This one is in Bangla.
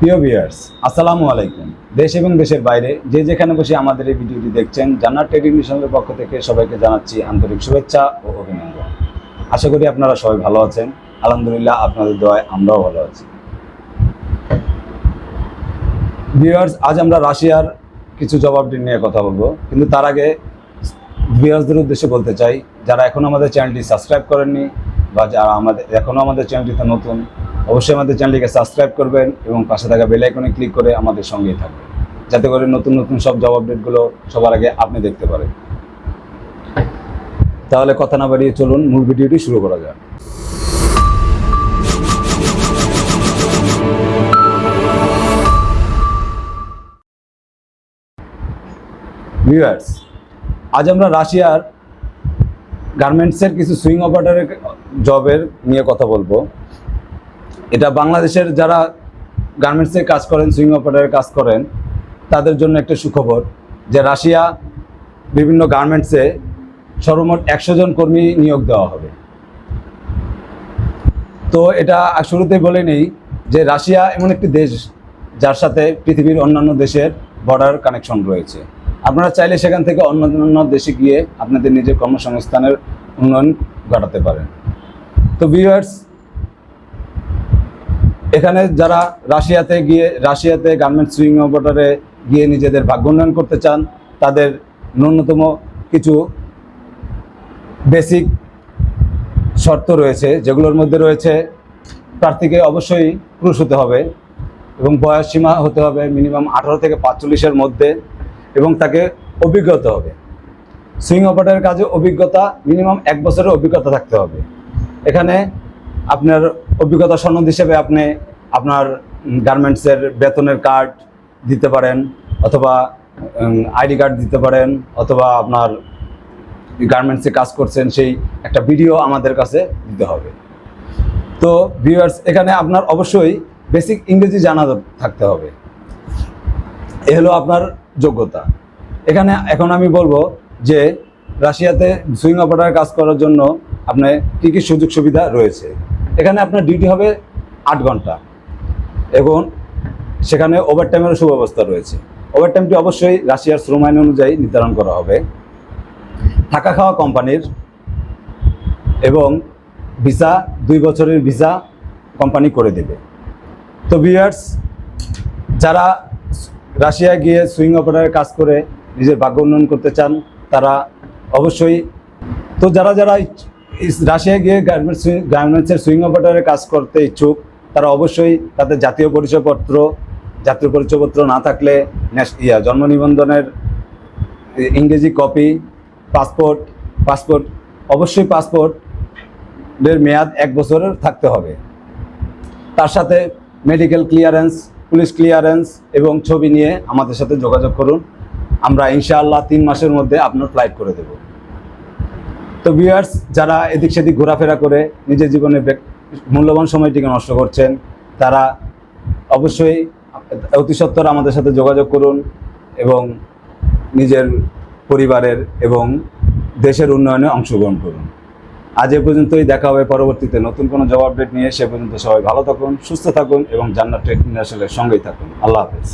প্রিয় ভিউয়ার্স আসসালামু আলাইকুম। দেশ এবং দেশের বাইরে যে যেখানে বসে আমাদের এই ভিডিওটি দেখছেন, জান্নাত ট্রেডিং মিশনের পক্ষ থেকে সবাইকে জানাচ্ছি আন্তরিক শুভেচ্ছা ও অভিনন্দন। আশা করি আপনারা সবাই ভালো আছেন। আলহামদুলিল্লাহ আপনাদের দোয়ায় আমরাও ভালো আছি। ভিউয়ার্স আজ আমরা রাশিয়ার কিছু জবাবদি নিয়ে কথা বলব। কিন্তু তার আগে ভিউয়ার্সদের উদ্দেশ্যে বলতে চাই, যারা এখন আমাদের চ্যানেলটি সাবস্ক্রাইব করেননি বা যারা আমাদের এখনও আমাদের চ্যানেলটিতে নতুন অবশ্যই আমাদের চ্যানেলটিকে সাবস্ক্রাইব করবেন এবং পাশে থাকা বেল আইকনে ক্লিক করে আমাদের সঙ্গেই থাকবেন। যাতে করে নতুন নতুন সব জব আপডেটগুলো সবার আগে আপনি দেখতে পারেন। তাহলে কথা না বাড়িয়ে চলুন, মূল ভিডিওটি শুরু করা যাক। ভিউয়ার্স আজ আমরা রাশিয়ার গার্মেন্টসের কিছু সুইং অপারেটরের জবের নিয়ে কথা বলব। এটা বাংলাদেশের যারা গার্মেন্টসে কাজ করেন সুইং অপারেটরের কাজ করেন, তাদের জন্য একটা সুখবর যে রাশিয়া বিভিন্ন গার্মেন্টসে সর্বমোট একশো জন কর্মী নিয়োগ দেওয়া হবে। তো এটা শুরুতেই বলে নেই যে রাশিয়া এমন একটি দেশ যার সাথে পৃথিবীর অন্যান্য দেশের বর্ডার কানেকশন রয়েছে। আপনারা চাইলে সেখান থেকে অন্য অন্য দেশে গিয়ে আপনাদের নিজের কর্মসংস্থানের উন্নয়ন ঘটাতে পারেন। তো ভিউয়ার্স এখানে যারা রাশিয়াতে গিয়ে, রাশিয়াতে গার্মেন্টস সুইং অপারেটরে গিয়ে নিজেদের ভাগ্য উন্নয়ন করতে চান, তাদের ন্যূনতম কিছু বেসিক শর্ত রয়েছে, যেগুলোর মধ্যে রয়েছে, প্রার্থীকে অবশ্যই পুরুষ হতে হবে এবং বয়স সীমা হতে হবে মিনিমাম আঠারো থেকে পাঁচচল্লিশের মধ্যে এবং তাকে অভিজ্ঞতা হবে। সুইং অপারেটরের কাজে অভিজ্ঞতা মিনিমাম এক বছরের অভিজ্ঞতা থাকতে হবে। এখানে আপনার অভিজ্ঞতা সনদ হিসেবে আপনি আপনার গার্মেন্টসের বেতনের কার্ড দিতে পারেন, অথবা আইডি কার্ড দিতে পারেন, অথবা আপনার গার্মেন্টসে কাজ করছেন, সেই একটা ভিডিও আমাদের কাছে দিতে হবে। তো ভিউয়ার্স এখানে আপনার অবশ্যই বেসিক ইংরেজি জানা থাকতে হবে। এ হলো আপনার যোগ্যতা। এখানে এখন আমি বলব যে, রাশিয়াতে সুইং অপারেটর কাজ করার জন্য আপনার কী কী সুযোগ সুবিধা রয়েছে? এখানে আপনার ডিউটি হবে আট ঘণ্টা। এবং সেখানে ওভারটাইমেরও সুব্যবস্থা রয়েছে। ওভারটাইমটি অবশ্যই রাশিয়ার শ্রম আইন অনুযায়ী নির্ধারণ করা হবে। থাকা খাওয়া কোম্পানির এবং ভিসা, দুই বছরের ভিসা কোম্পানি করে দেবে। তো ভিউয়ার্স যারা রাশিয়ায় গিয়ে সুইং অপারেটরের কাজ করে নিজের ভাগ্য উন্নয়ন করতে চান, তারা অবশ্যই, তো যারা যারা রাশিয়ায় গিয়ে গার্মেন্টস গার্মেন্টসের সুইং অপারেটরের কাজ করতে ইচ্ছুক, তারা অবশ্যই তাদের জাতীয় পরিচয়পত্র জাতীয় পরিচয়পত্র না থাকলে ইয়া, জন্ম নিবন্ধনের ইংরেজি কপি পাসপোর্ট পাসপোর্ট অবশ্যই পাসপোর্টের মেয়াদ এক বছরের থাকতে হবে। তার সাথে মেডিকেল ক্লিয়ারেন্স পুলিশ ক্লিয়ারেন্স এবং ছবি নিয়ে আমাদের সাথে যোগাযোগ করুন। আমরা ইনশাআল্লাহ তিন মাসের মধ্যে আপনার ফ্লাইট করে দেব। তো ভিউয়ার্স যারা এদিক সেদিক ঘোরাফেরা করে নিজের জীবনে মূল্যবান সময়টিকে নষ্ট করছেন, তারা অবশ্যই অতি সত্বর আমাদের সাথে যোগাযোগ করুন এবং নিজের পরিবারের এবং দেশের উন্নয়নে অংশগ্রহণ করুন। আজ এ পর্যন্তই, দেখা হবে পরবর্তীতে নতুন কোনো জব আপডেট নিয়ে। সে পর্যন্ত সবাই ভালো থাকুন, সুস্থ থাকুন এবং জান্নাত ট্রেড ইন্টারন্যাশনালের সঙ্গেই থাকুন। আল্লাহ হাফেজ।